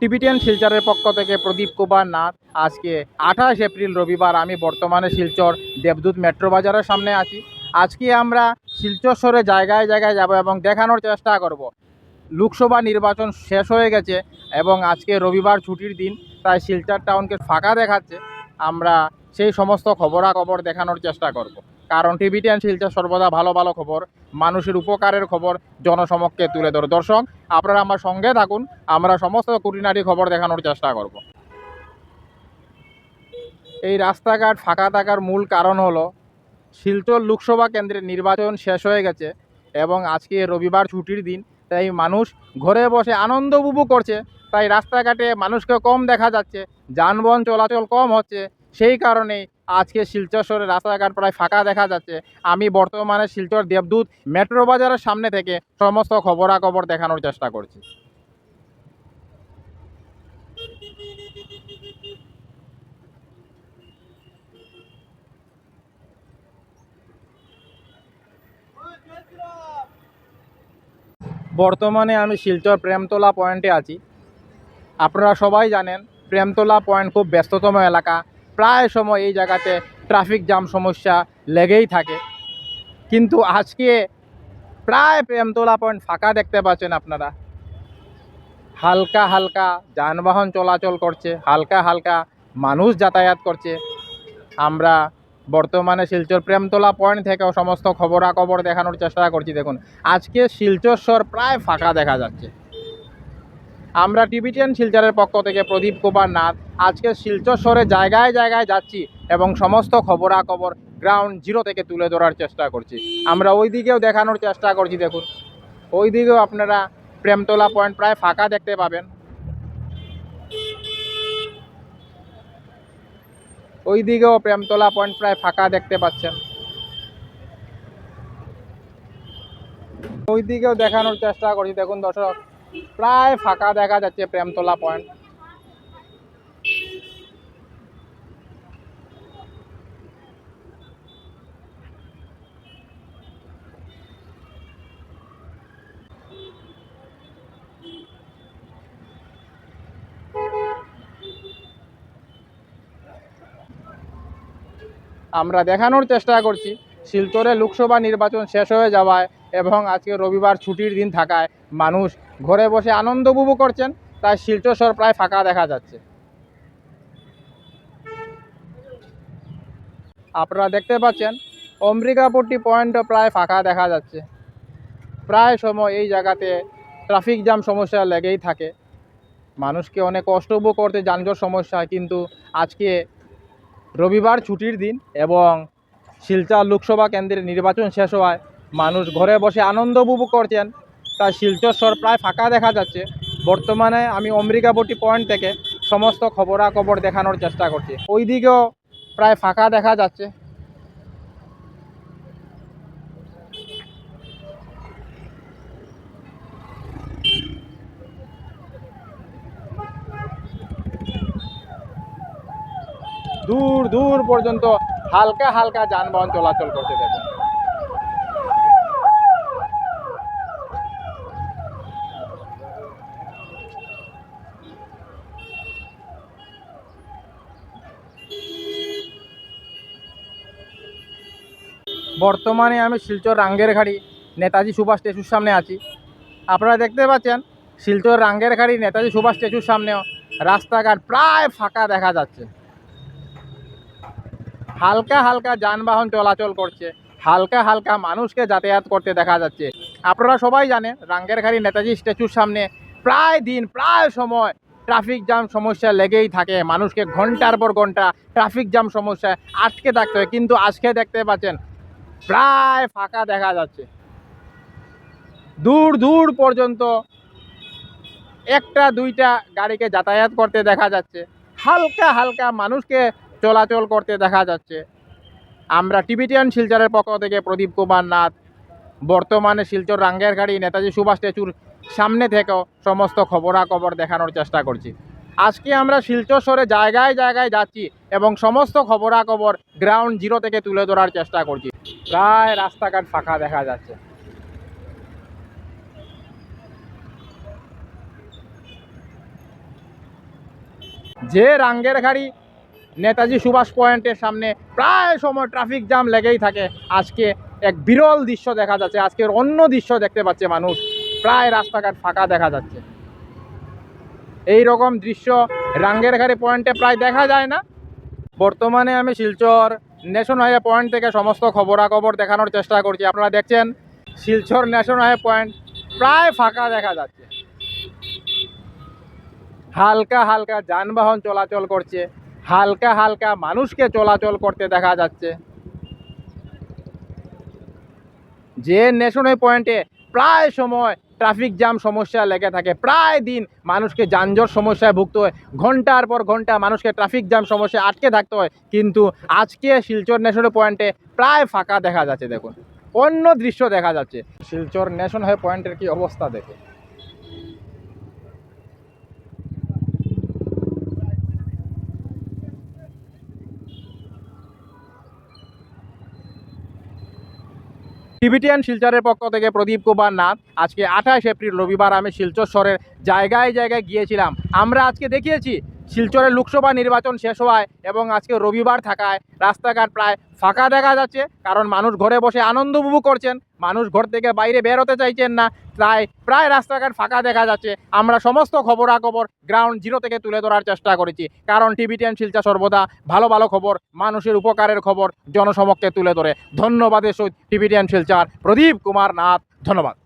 Tibetan শিলচরের পক্ষ থেকে প্রদীপ কুমার নাথ। আজকে আঠাশ এপ্রিল রবিবার আমি বর্তমানে শিলচর দেবদূত মেট্রো বাজারের সামনে আছি। আজকে আমরা শিলচর শহরে জায়গায় জায়গায় যাব এবং দেখানোর চেষ্টা করব। লোকসভা নির্বাচন শেষ হয়ে গেছে এবং আজকে রবিবার ছুটির দিন, তাই শিলচর টাউনকে ফাঁকা দেখাচ্ছে। আমরা সেই সমস্ত খবরাখবর দেখানোর চেষ্টা করব। কারণ টিভিটিয়ান শিলচর সর্বদা ভালো ভালো খবর, মানুষের উপকারের খবর জনসমক্ষে তুলে ধরে। দর্শক, আপনারা আমার সঙ্গে থাকুন, আমরা সমস্ত খুঁটিনাটি খবর দেখানোর চেষ্টা করব। এই রাস্তাঘাট ফাঁকা থাকার মূল কারণ হলো, শিলচর লোকসভা কেন্দ্রের নির্বাচন শেষ হয়ে গেছে এবং আজকে রবিবার ছুটির দিন, তাই মানুষ ঘরে বসে আনন্দ উপভোগ করছে। তাই রাস্তাঘাটে মানুষকে কম দেখা যাচ্ছে, যানবাহন চলাচল কম হচ্ছে, সেই কারণেই আজকে শিলচর শহরে রাস্তাঘাট প্রায় ফাঁকা দেখা যাচ্ছে। আমি বর্তমানে শিলচর দেবদূত মেট্রো বাজারের সামনে থেকে সমস্ত খবরাখবর দেখানোর চেষ্টা করছি। বর্তমানে আমি শিলচর প্রেমতলা পয়েন্টে আছি। আপনারা সবাই জানেন, প্রেমতলা পয়েন্ট খুব ব্যস্ততম এলাকা। প্রায় সময় এই জায়গাতে ট্রাফিক জ্যাম সমস্যা লেগেই থাকে। কিন্তু আজকে প্রায় প্রেমতলা পয়েন্ট ফাঁকা দেখতে পাচ্ছেন আপনারা। হালকা হালকা যানবাহন চলাচল করছে, হালকা হালকা মানুষ যাতায়াত করছে। আমরা বর্তমানে শিলচর প্রেমতলা পয়েন্ট থেকেও সমস্ত খবরাখবর দেখানোর চেষ্টা করছি, দেখুন। আজকে শিলচর শহর প্রায় ফাঁকা দেখা যাচ্ছে। আমরা টিভিটিয়ান শিলচরের পক্ষ থেকে প্রদীপ কুমার নাথ। আজকে শিলচর শহরে জায়গায় জায়গায় যাচ্ছি এবং সমস্ত খবরাখবর গ্রাউন্ড জিরো থেকে তুলে ধরার চেষ্টা করছি। আমরা ওই দিকেও দেখানোর চেষ্টা করছি, দেখুন। ওই দিকেও আপনারা প্রেমতলা পয়েন্ট প্রায় ফাঁকা দেখতে পাবেন। ওই দিকেও প্রেমতলা পয়েন্ট প্রায় ফাঁকা দেখতে পাচ্ছেন। ওই দিকেও দেখানোর চেষ্টা করছি, দেখুন দর্শক। প্রায় ফাঁকা দেখা যাচ্ছে প্রেমতলা পয়েন্ট। আমরা দেখানোর চেষ্টা করছি, শিলচরে লোকসভা নির্বাচন শেষ হয়ে যাওয়ায় এবং আজকে রবিবার ছুটির দিন থাকায়। মানুষ ঘরে বসে আনন্দ উপভোগ করছেন, তাই শিলচর প্রায় ফাঁকা দেখা যাচ্ছে। আপনারা দেখতে পাচ্ছেন অম্বিকাপট্টি পয়েন্টও প্রায় ফাঁকা দেখা যাচ্ছে। প্রায় সময় এই জায়গাতে ট্রাফিক জ্যাম সমস্যা লেগেই থাকে। মানুষকে অনেক কষ্ট উপভোগ করতে যানজট সমস্যা হয় কিন্তু আজকে রবিবার ছুটির দিন এবং শিলচর লোকসভা কেন্দ্রের নির্বাচন শেষ হওয়ায় মানুষ ঘরে বসে আনন্দ উপভোগ করছেন তাই শিলচর প্রায় ফাঁকা দেখা যাচ্ছে। বর্তমানে আমি অম্বিকাপট্টি পয়েন্ট থেকে সমস্ত খবরাখবর দেখানোর চেষ্টা করছি। ওই দিকেও প্রায় ফাঁকা দেখা যাচ্ছে। দূর দূর পর্যন্ত হালকা হালকা যানবাহন চলাচল করতে দেখুন। বর্তমানে আমি শিলচর রাঙ্গের ঘাড়ি নেতাজি সুভাষ স্ট্যাচুর সামনে আছি। আপনারা দেখতে পাচ্ছেন, শিলচর রাঙ্গের ঘাড়ি নেতাজি সুভাষ স্ট্যাচুর সামনেও রাস্তাঘাট প্রায় ফাঁকা দেখা যাচ্ছে। হালকা হালকা যানবাহন চলাচল করছে, হালকা হালকা মানুষকে যাতায়াত করতে দেখা যাচ্ছে। আপনারা সবাই জানেন রাঙ্গেরখাড়ি নেতাজি স্ট্যাচুর সামনে প্রায় দিন, প্রায় সময় ট্রাফিক জ্যাম সমস্যা লেগেই থাকে। মানুষকে ঘণ্টার পর ঘণ্টা ট্রাফিক জ্যাম সমস্যায় আটকে থাকতে হয়। কিন্তু আজকে দেখতে পাচ্ছেন প্রায় ফাঁকা দেখা যাচ্ছে। দূর দূর পর্যন্ত একটা দুইটা গাড়িকে যাতায়াত করতে দেখা যাচ্ছে। হালকা হালকা মানুষকে চলাচল করতে দেখা যাচ্ছে। আমরা টিবিটিয়ান শিলচরের পক্ষ থেকে প্রদীপ কুমার নাথ, বর্তমানে শিলচর রাঙ্গের গাড়ি নেতাজি সুভাষ স্ট্যাচুর সামনে থেকেও সমস্ত খবরাখবর দেখানোর চেষ্টা করছি। আজকে আমরা শিলচর জায়গায় জায়গায় যাচ্ছি এবং সমস্ত খবরাখবর গ্রাউন্ড জিরো থেকে তুলে ধরার চেষ্টা করছি। প্রায় রাস্তাঘাট ফাঁকা দেখা যাচ্ছে। যে রাঙ্গের গাড়ি নেতাজি সুভাষ পয়েন্টের সামনে প্রায় সময় ট্রাফিক জ্যাম লেগেই থাকে, আজকে এক বিরল দৃশ্য দেখা যাচ্ছে, আজকের অন্য দৃশ্য দেখতে পাচ্ছে মানুষ, প্রায় রাস্তাঘাট ফাঁকা দেখা যাচ্ছে। এই রকম দৃশ্য রাঙ্গের ঘাড়ি পয়েন্টে প্রায় দেখা যায় না। বর্তমানে আমি শিলচর ন্যাশন হাইওয়ে পয়েন্ট থেকে সমস্ত খবরাখবর দেখানোর চেষ্টা করছি। আপনারা দেখছেন, শিলচর ন্যাশন হাইওয়ে পয়েন্ট প্রায় ফাঁকা দেখা যাচ্ছে। হালকা হালকা যানবাহন চলাচল করছে। হালকা হালকা মানুষকে চলাচল করতে দেখা যাচ্ছে। যে ন্যাশনাল পয়েন্টে প্রায় সময় ট্রাফিক জ্যাম সমস্যা লেগে থাকে। প্রায় দিন মানুষকে যানজট সমস্যায় ভুগতে হয়। ঘণ্টার পর ঘণ্টা মানুষকে ট্রাফিক জ্যাম সমস্যায় আটকে থাকতে হয়। কিন্তু আজকে শিলচর ন্যাশনাল পয়েন্টে প্রায় ফাঁকা দেখা যাচ্ছে, দেখুন। অন্য দৃশ্য দেখা যাচ্ছে। শিলচর ন্যাশনাল হাই পয়েন্টের কি অবস্থা দেখে টিবিটিয়ান শিলচরের পক্ষ থেকে প্রদীপ কুমার নাথ। আজকে আঠাশ এপ্রিল রবিবার আমি শিলচর শহরের জায়গায় জায়গায় গিয়েছিলাম। আমরা আজকে দেখিয়েছি শিলচরের লোকসভা নির্বাচন শেষ হওয়ায় এবং আজকে রবিবার থাকায় রাস্তাঘাট প্রায় ফাঁকা দেখা যাচ্ছে। কারণ মানুষ ঘরে বসে আনন্দ উপভোগ করছেন। মানুষ ঘর থেকে বাইরে বেরোতে চাইছেন না। তাই প্রায় রাস্তাঘাট ফাঁকা দেখা যাচ্ছে। আমরা সমস্ত খবরাখবর গ্রাউন্ড জিরো থেকে তুলে ধরার চেষ্টা করেছি। কারণ টিভি টেন শিলচা সর্বদা ভালো ভালো খবর, মানুষের উপকারের খবর জনসমক্ষে তুলে ধরে। ধন্যবাদের সহিত টিভি টেন শিলচার প্রদীপ কুমার নাথ। ধন্যবাদ।